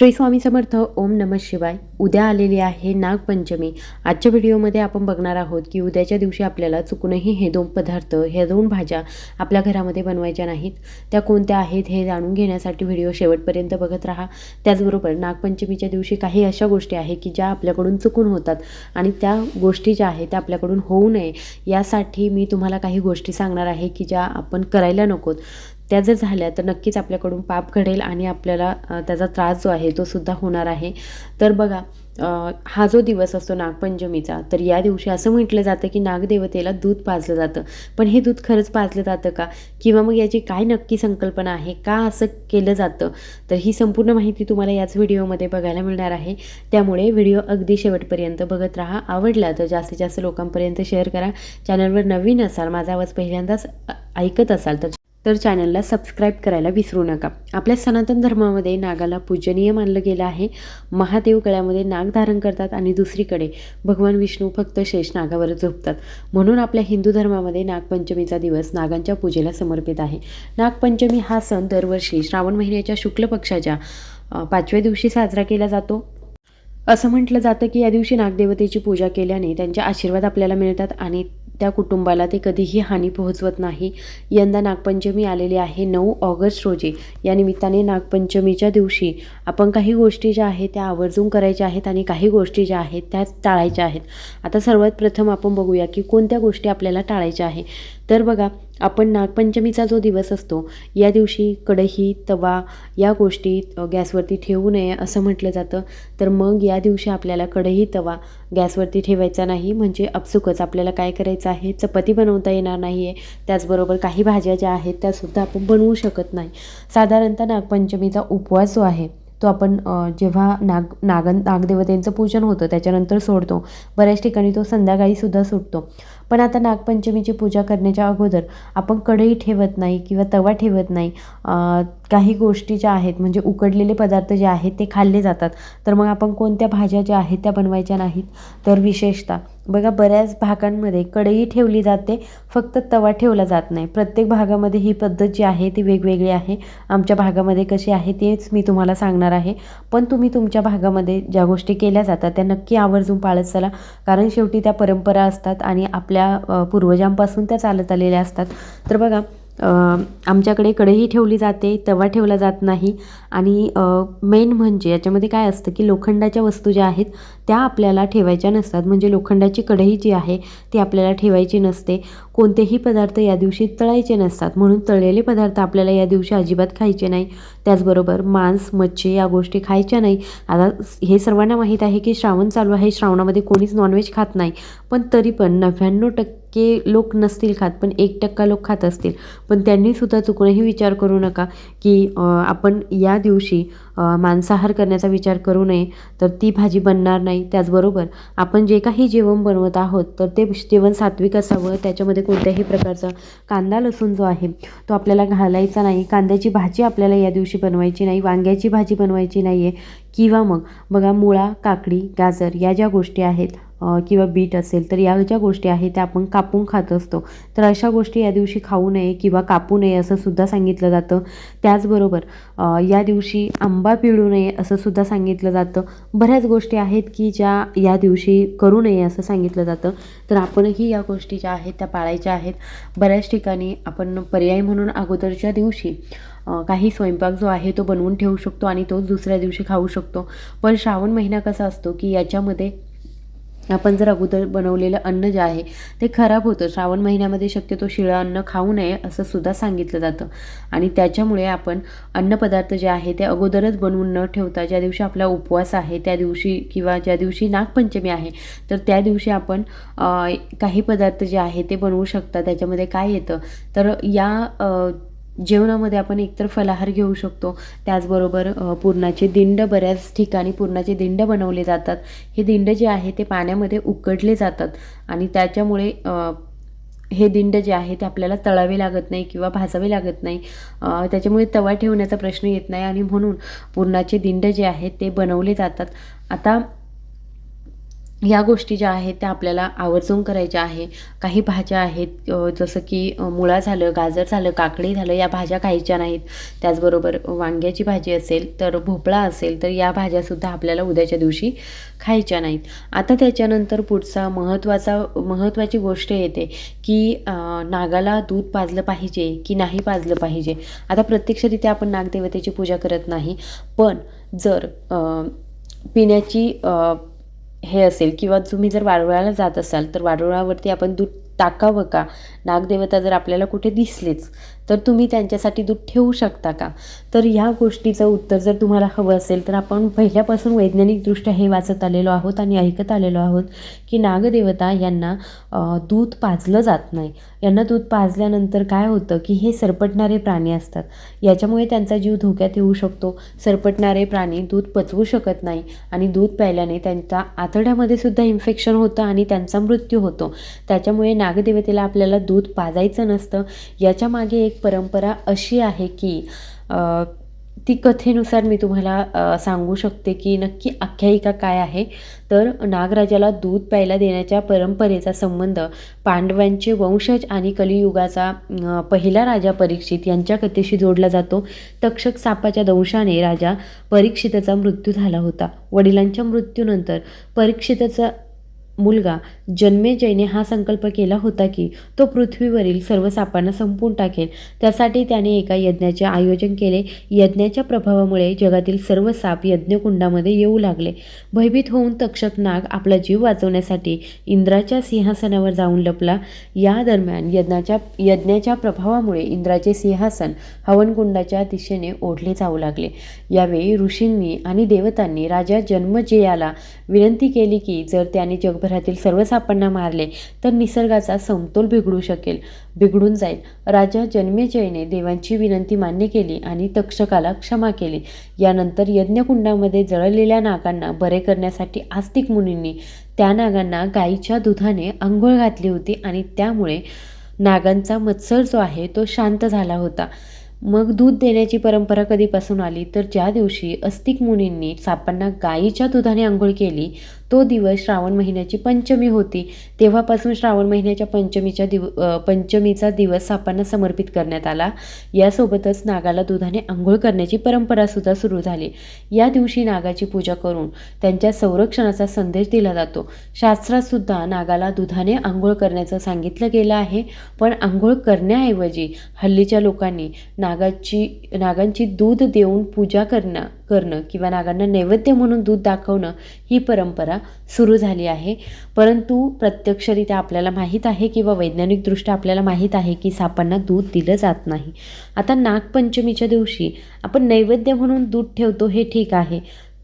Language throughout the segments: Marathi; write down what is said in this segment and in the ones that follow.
श्री स्वामी समर्थ ओम नम शिवाय. उद्या आलेली आहे नागपंचमी. आजच्या व्हिडिओमध्ये आपण बघणार आहोत की उद्याच्या दिवशी आपल्याला चुकूनही हे दोन पदार्थ ह्या दोन भाज्या आपल्या घरामध्ये बनवायच्या नाहीत. त्या कोणत्या आहेत हे जाणून घेण्यासाठी व्हिडिओ शेवटपर्यंत बघत राहा. त्याचबरोबर नागपंचमीच्या दिवशी काही अशा गोष्टी आहेत की ज्या आपल्याकडून चुकून होतात आणि त्या गोष्टी ज्या आहेत त्या आपल्याकडून होऊ नये. यासाठी मी तुम्हाला काही गोष्टी सांगणार आहे की ज्या आपण करायला नकोत. त्या जर झाल्या तर नक्कीच आपल्याकडून पाप घडेल आणि आपल्याला त्याचा त्रास जो आहे तो सुद्धा होणार आहे. तर बघा हा जो दिवस असतो नागपंचमीचा तर या दिवशी असं म्हटलं जातं की नागदेवतेला दूध पाजलं जातं. पण हे दूध खरंच पाजलं जातं का? किंवा मग याची काय नक्की संकल्पना आहे? का असं केलं जातं? तर ही संपूर्ण माहिती तुम्हाला याच व्हिडिओमध्ये बघायला मिळणार आहे. त्यामुळे व्हिडिओ अगदी शेवटपर्यंत बघत राहा. आवडला तर जास्तीत जास्त लोकांपर्यंत शेअर करा. चॅनलवर नवीन असाल माझा आवाज पहिल्यांदाच ऐकत असाल तर तर चॅनलला सबस्क्राईब करायला विसरू नका. आपल्या सनातन धर्मामध्ये नागाला पूजनीय मानलं गेलं आहे. महादेव गळ्यामध्ये नाग धारण करतात आणि दुसरीकडे भगवान विष्णू फक्त शेष नागावर झोपतात. म्हणून आपल्या हिंदू धर्मामध्ये नागपंचमीचा दिवस नागांच्या पूजेला समर्पित आहे. नागपंचमी हा सण दरवर्षी श्रावण महिन्याच्या शुक्ल पक्षाच्या पाचव्या दिवशी साजरा केला जातो. असं म्हटलं जातं की या दिवशी नागदेवतेची पूजा केल्याने त्यांचे आशीर्वाद आपल्याला मिळतात आणि त्या कुटुंबाला ते कधीही हानी पोहोचवत नाही. यंदा नागपंचमी आलेली आहे नऊ ऑगस्ट रोजी. या निमित्ताने नागपंचमीच्या दिवशी आपण काही गोष्टी ज्या आहेत त्या आवर्जून करायच्या आहेत आणि काही गोष्टी ज्या आहेत त्या टाळायच्या आहेत. आता सर्वात प्रथम आपण बघूया की कोणत्या गोष्टी आपल्याला टाळायच्या आहे. तर बघा आपण नागपंचमीचा जो दिवस असतो या दिवशी कढई तवा या गोष्टी गॅसवरती ठेवू नये असं म्हटलं जातं. तर मग या दिवशी आपल्याला कढई तवा गॅसवरती ठेवायचा नाही. म्हणजे अपसुकच आपल्याला काय करायचं आहे? चपाती बनवता येणार नाही आहे त्याचबरोबर काही भाज्या ज्या आहेत त्यासुद्धा आपण बनवू शकत नाही. साधारणतः नागपंचमीचा उपवास जो आहे तो आपण जेव्हा नाग नागन नागदेवतेंचं पूजन होतं त्याच्यानंतर सोडतो. बऱ्याच ठिकाणी तो संध्याकाळीसुद्धा सुटतो. पण आता नागपंचमीची पूजा करण्याच्या अगोदर आपण कढई ठेवत नाही किंवा तवा ठेवत नाही. काही गोष्टी ज्या आहेत म्हणजे उकडलेले पदार्थ जे आहेत ते खाल्ले जातात. तर मग आपण कोणत्या भाज्या ज्या आहेत त्या बनवायच्या नाहीत? तर विशेषतः बघा बऱ्याच भागांमध्ये कढई ठेवली जाते फक्त तवा ठेवला जात नाही. प्रत्येक भागामध्ये ही पद्धत जी आहे ती वेगवेगळी आहे. आमच्या भागामध्ये कशी आहे तेच मी तुम्हाला सांगणार आहे. पण तुम्ही तुमच्या भागामध्ये ज्या गोष्टी केल्या जातात त्या नक्की आवर्जून पाळत चला. कारण शेवटी त्या परंपरा असतात आणि आपल्या आपल्या पूर्वजांपासून त्या चालत आलेल्या असतात. तर बघा आमच्याकडे कढई ठेवली जाते तवा ठेवला जात नाही आणि मेन म्हणजे याच्यामध्ये काय असतं की लोखंडाच्या वस्तू ज्या आहेत त्या आपल्याला ठेवायच्या नसतात. म्हणजे लोखंडाची कढई जी आहे ती आपल्याला ठेवायची नसते. कोणतेही पदार्थ या दिवशी तळायचे नसतात. म्हणून तळलेले पदार्थ आपल्याला या दिवशी अजिबात खायचे नाही. त्याचबरोबर मांस मच्छी या गोष्टी खायच्या नाही. आता हे सर्वांना माहीत आहे की श्रावण चालू आहे. श्रावणामध्ये कोणीच नॉनव्हेज खात नाही. पण तरी पण नव्याण्णव टक्के लोक नसतील खात पण एक टक्का लोक खात असतील. पण त्यांनीसुद्धा चुकूनही विचार करू नका की आपण या दिवशी मांसाहार करण्याचा विचार करू नये तर ती भाजी बनणार नाही. त्याचबरोबर आपण जे काही जेवण बनवत आहोत तर ते जेवण सात्विक असावं. त्याच्यामध्ये कोणत्याही प्रकारचा कांदा लसूण जो आहे तो आपल्याला घालायचा नाही. कांद्याची भाजी आपल्याला या दिवशी बनवायची नाही. वांग्याची भाजी बनवायची नाही आहे किंवा मग बघा मुळा काकडी गाजर या ज्या गोष्टी आहेत किंवा बीट असेल तर या ज्या गोष्टी आहेत त्या आपण कापून खात असतो. तर अशा गोष्टी या दिवशी खाऊ नये किंवा कापू नये असं सुद्धा सांगितलं जातं. त्याचबरोबर या दिवशी आंबा पिळू नये असं सुद्धा सांगितलं जातं. बऱ्याच गोष्टी आहेत की ज्या या दिवशी करू नये असं सांगितलं जातं. तर आपणही या गोष्टी ज्या आहेत त्या पाळायच्या आहेत. बऱ्याच ठिकाणी आपण पर्याय म्हणून अगोदरच्या दिवशी काही स्वयंपाक जो आहे तो बनवून ठेवू शकतो आणि तोच दुसऱ्या दिवशी खाऊ शकतो. पण श्रावण महिना कसा असतो की याच्यामध्ये आपण जर अगोदर बनवलेलं अन्न जे आहे ते खराब होतं. श्रावण महिन्यामध्ये शक्यतो शिळं अन्न खाऊ नये असं सुद्धा सांगितलं जातं. आणि त्याच्यामुळे आपण अन्नपदार्थ जे आहे ते अगोदरच बनवून न ठेवता ज्या दिवशी आपला उपवास आहे त्या दिवशी किंवा ज्या दिवशी नागपंचमी आहे तर त्या दिवशी आपण काही पदार्थ जे आहे ते बनवू शकता. त्याच्यामध्ये काय येतं? तर या जेवणामध्ये आपण एकतर फलाहार घेऊ शकतो. त्याचबरोबर पुरणाचे दिंड बऱ्याच ठिकाणी पुरणाचे दिंड बनवले जातात. हे दिंड जे आहे ते पाण्यामध्ये उकडले जातात आणि त्याच्यामुळे हे दिंड जे आहे ते आपल्याला तळावे लागत नाही किंवा भाजावे लागत नाही. त्याच्यामुळे तवा ठेवण्याचा प्रश्न येत नाही आणि म्हणून पुरणाचे दिंड जे आहेत ते बनवले जातात. आता या गोष्टी ज्या आहेत त्या आपल्याला आवर्जून करायच्या आहे. काही भाज्या आहेत जसं की मुळा झालं गाजर झालं काकडी झालं या भाज्या खायच्या नाहीत. त्याचबरोबर वांग्याची भाजी असेल तर भोपळा असेल तर या भाज्यासुद्धा आपल्याला उद्याच्या दिवशी खायच्या नाहीत. आता त्याच्यानंतर पुढचा महत्त्वाचा महत्त्वाची गोष्ट येते की नागाला दूध पाजलं पाहिजे की नाही पाजलं पाहिजे? आता प्रत्यक्षरित्या आपण नागदेवतेची पूजा करत नाही पण जर पिण्याची हे असेल किंवा तुम्ही जर वारुळाला जात असाल तर वारुळावरती आपण दूध टाकावं का? नागदेवता जर आपल्याला कुठे दिसलेच तर तुम्ही त्यांच्यासाठी दूध ठेवू शकता का? तर ह्या गोष्टीचं उत्तर जर तुम्हाला हवं असेल तर आपण पहिल्यापासून वैज्ञानिकदृष्ट्या हे वाचत आलेलो आहोत आणि ऐकत आलेलो आहोत की नागदेवता यांना दूध पाजलं जात नाही. यांना दूध पाजल्यानंतर काय होतं की हे सरपटणारे प्राणी असतात. याच्यामुळे त्यांचा जीव धोक्यात येऊ शकतो. सरपटणारे प्राणी दूध पचवू शकत नाही आणि दूध प्यायल्याने त्यांच्या आतड्यामध्ये सुद्धा इन्फेक्शन होतं आणि त्यांचा मृत्यू होतो. त्याच्यामुळे नागदेवतेला आपल्याला दूध पाजायचं नसतं. याच्यामागे एक एक परंपरा अशी आहे की ती कथेनुसार मी तुम्हाला सांगू शकते की नक्की आख्यायिका काय आहे. तर नागराजाला दूध प्यायला देण्याच्या परंपरेचा संबंध पांडवांचे वंशज आणि कलियुगाचा पहिला राजा परीक्षित यांच्या कथेशी जोडला जातो. तक्षक सापाच्या दंशाने राजा परीक्षिताचा मृत्यू झाला होता. वडिलांच्या मृत्यूनंतर परीक्षिताचा मुलगा जन्मेजयने हा संकल्प केला होता की तो पृथ्वीवरील सर्व सापांना संपून टाकेल. त्यासाठी त्याने एका यज्ञाचे आयोजन केले. यज्ञाच्या प्रभावामुळे जगातील सर्व साप यज्ञकुंडामध्ये येऊ लागले. भयभीत होऊन तक्षक नाग आपला जीव वाचवण्यासाठी इंद्राच्या सिंहासनावर जाऊन लपला. या दरम्यान यज्ञाच्या यज्ञाच्या प्रभावामुळे इंद्राचे सिंहासन हवनकुंडाच्या दिशेने ओढले जाऊ लागले. यावेळी ऋषींनी आणि देवतांनी राजा जन्मजयाला विनंती केली की जर त्याने जगभर घरातील सर्व सापांना मारले तर निसर्गाचा समतोल बिघडू शकेल. बिघडून जाईल. राजा जन्मेजयने देवांची विनंती मान्य केली आणि तक्षकाला क्षमा केली. यानंतर यज्ञकुंडामध्ये जळलेल्या नागांना बरे करण्यासाठी आस्तिक मुनींनी त्या नागांना गाईच्या दुधाने आंघोळ घातली होती आणि त्यामुळे नागांचा मत्सर जो आहे तो शांत झाला होता. मग दूध देण्याची परंपरा कधीपासून आली? तर ज्या दिवशी अस्तिक मुनींनी सापांना गाईच्या दुधाने आंघोळ केली तो दिवस श्रावण महिन्याची पंचमी होती. तेव्हापासून श्रावण महिन्याच्या पंचमीच्या दिव पंचमीचा दिवस सापांना समर्पित करण्यात आला. यासोबतच नागाला दुधाने आंघोळ करण्याची परंपरासुद्धा सुरू झाली. या दिवशी नागाची पूजा करून त्यांच्या संरक्षणाचा संदेश दिला जातो. शास्त्रातसुद्धा नागाला दुधाने आंघोळ करण्याचं सांगितलं गेलं आहे. पण आंघोळ करण्याऐवजी हल्लीच्या लोकांनी नागाची नागांची दूध देऊन पूजा करणं करणं किंवा नागांना नैवेद्य म्हणून दूध दाखवणं ही परंपरा सुरू झाली आहे. परंतु प्रत्यक्षरित्या आपल्याला माहीत आहे किंवा वैज्ञानिकदृष्ट्या आपल्याला माहीत आहे की सापांना दूध दिलं जात नाही. आता नागपंचमीच्या दिवशी आपण नैवेद्य म्हणून दूध ठेवतो हे ठीक आहे.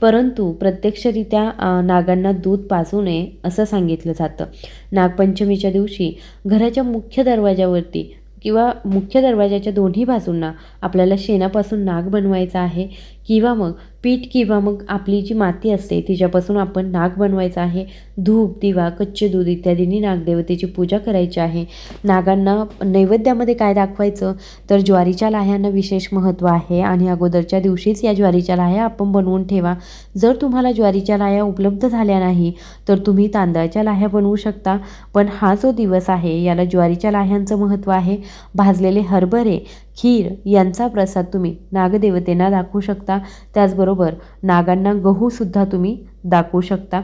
परंतु प्रत्यक्षरित्या नागांना दूध पाजू नये असं सांगितलं जातं. नागपंचमीच्या दिवशी घराच्या मुख्य दरवाजावरती किंवा मुख्य दरवाजाच्या दोन्ही बाजूंना आपल्याला शेणापासून नाग बनवायचा आहे. किंवा मग पीठ किंवा मग आपली जी माती असते तिच्यापासून आपण नाग बनवायचा आहे. धूप दिवा कच्चे दूध इत्यादींनी नागदेवतेची पूजा करायची आहे. नागांना नैवेद्यामध्ये काय दाखवायचं? तर ज्वारीच्या लाह्यांना विशेष महत्त्व आहे आणि अगोदरच्या दिवशीच या ज्वारीच्या लाह्या आपण बनवून ठेवा. जर तुम्हाला ज्वारीच्या लाह्या उपलब्ध झाल्या नाही तर तुम्ही तांदळाच्या लाह्या बनवू शकता. पण हा जो दिवस आहे याला ज्वारीच्या लाह्यांचं महत्त्व आहे. भाजलेले हरभरे खीर यांचा प्रसाद तुम्ही नागदेवतेंना दाखवू शकता. त्याचबरोबर नागांना गहूसुद्धा तुम्ही दाखवू शकता.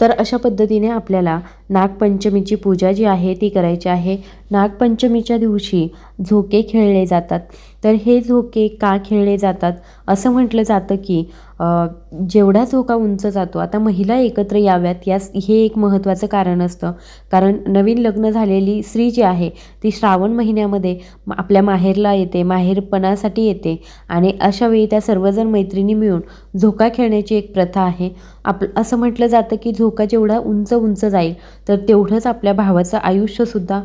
तर अशा पद्धतीने आपल्याला नागपंचमीची पूजा जी आहे ती करायची आहे. नागपंचमीच्या दिवशी झोके खेळले जातात. तर हे झोके का खेळले जातात? असं म्हटलं जातं की जेवढा झोका उंच जातो आता महिला एकत्र याव्यात यास हे एक महत्त्वाचं कारण असतं. कारण नवीन लग्न झालेली स्त्री जी आहे ती श्रावण महिन्यामध्ये आपल्या माहेरला येते माहेरपणासाठी येते. आणि अशा वेळी त्या सर्वजण मैत्रिणी मिळून झोका खेळण्याची एक प्रथा आहे. आप असं म्हटलं जातं की झोका जेवढा उंच उंच जाईल तर तेवढंच आपल्या भावाचं आयुष्यसुद्धा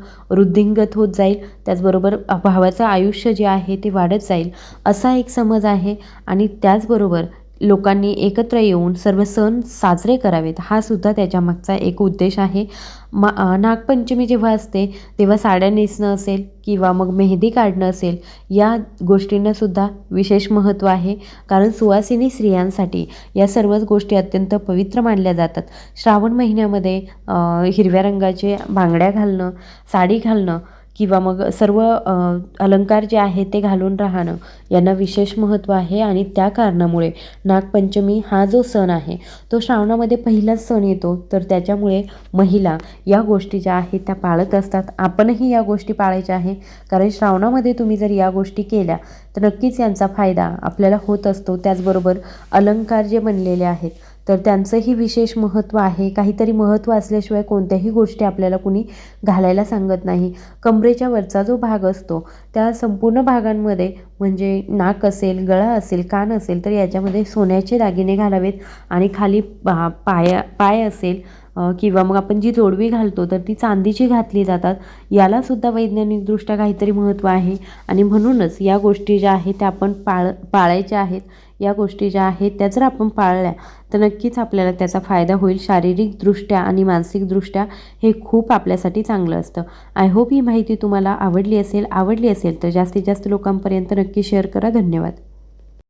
वृद्धिंगत होत जाईल त्याचबरोबर भावाचं आयुष्य जे आहे ते वाढत जाईल असा एक समज आहे. आणि त्याचबरोबर लोकांनी एकत्र येऊन सर्व सण साजरे करावेत. हा सुद्धा त्याच्यामागचा एक उद्देश आहे. मा नागपंचमी जेव्हा असते तेव्हा साड्या नेसणं असेल किंवा मग मेहंदी काढणं असेल या गोष्टींनासुद्धा विशेष महत्त्व आहे. कारण सुवासिनी स्त्रियांसाठी या सर्वच गोष्टी अत्यंत पवित्र मानल्या जातात. श्रावण महिन्यामध्ये हिरव्या रंगाचे बांगड्या घालणं साडी घालणं किंवा मग सर्व अलंकार जे आहेत ते घालून राहणं यांना विशेष महत्त्व आहे आणि त्या कारणामुळे नागपंचमी हा जो सण आहे तो श्रावणामध्ये पहिलाच सण येतो. तर त्याच्यामुळे महिला या गोष्टी ज्या आहेत त्या पाळत असतात. आपणही या गोष्टी पाळायच्या आहे. कारण श्रावणामध्ये तुम्ही जर या गोष्टी केल्या तर नक्कीच यांचा फायदा आपल्याला होत असतो. त्याचबरोबर अलंकार जे बनलेले आहेत तर त्यांचंही विशेष महत्त्व आहे. काहीतरी महत्त्व असल्याशिवाय कोणत्याही गोष्टी आपल्याला कुणी घालायला सांगत नाही. कमरेच्या वरचा जो भाग असतो त्या संपूर्ण भागांमध्ये म्हणजे नाक असेल गळा असेल कान असेल तर याच्यामध्ये सोन्याचे दागिने घालावेत आणि खाली पा पाया पाय असेल किंवा मग आपण जी जोडवी घालतो तर ती चांदीची घातली जातात. यालासुद्धा वैज्ञानिकदृष्ट्या काहीतरी महत्त्व आहे. आणि म्हणूनच या गोष्टी ज्या आहेत त्या आपण पाळ पाळायच्या आहेत. या गोष्टी ज्या आहेत त्या जर आपण पाळल्या तर नक्कीच आपल्याला त्याचा फायदा होईल शारीरिकदृष्ट्या आणि मानसिकदृष्ट्या. हे खूप आपल्यासाठी चांगलं असतं. आय होप ही माहिती तुम्हाला आवडली असेल. आवडली असेल तर जास्तीत जास्त लोकांपर्यंत नक्की शेअर करा. धन्यवाद.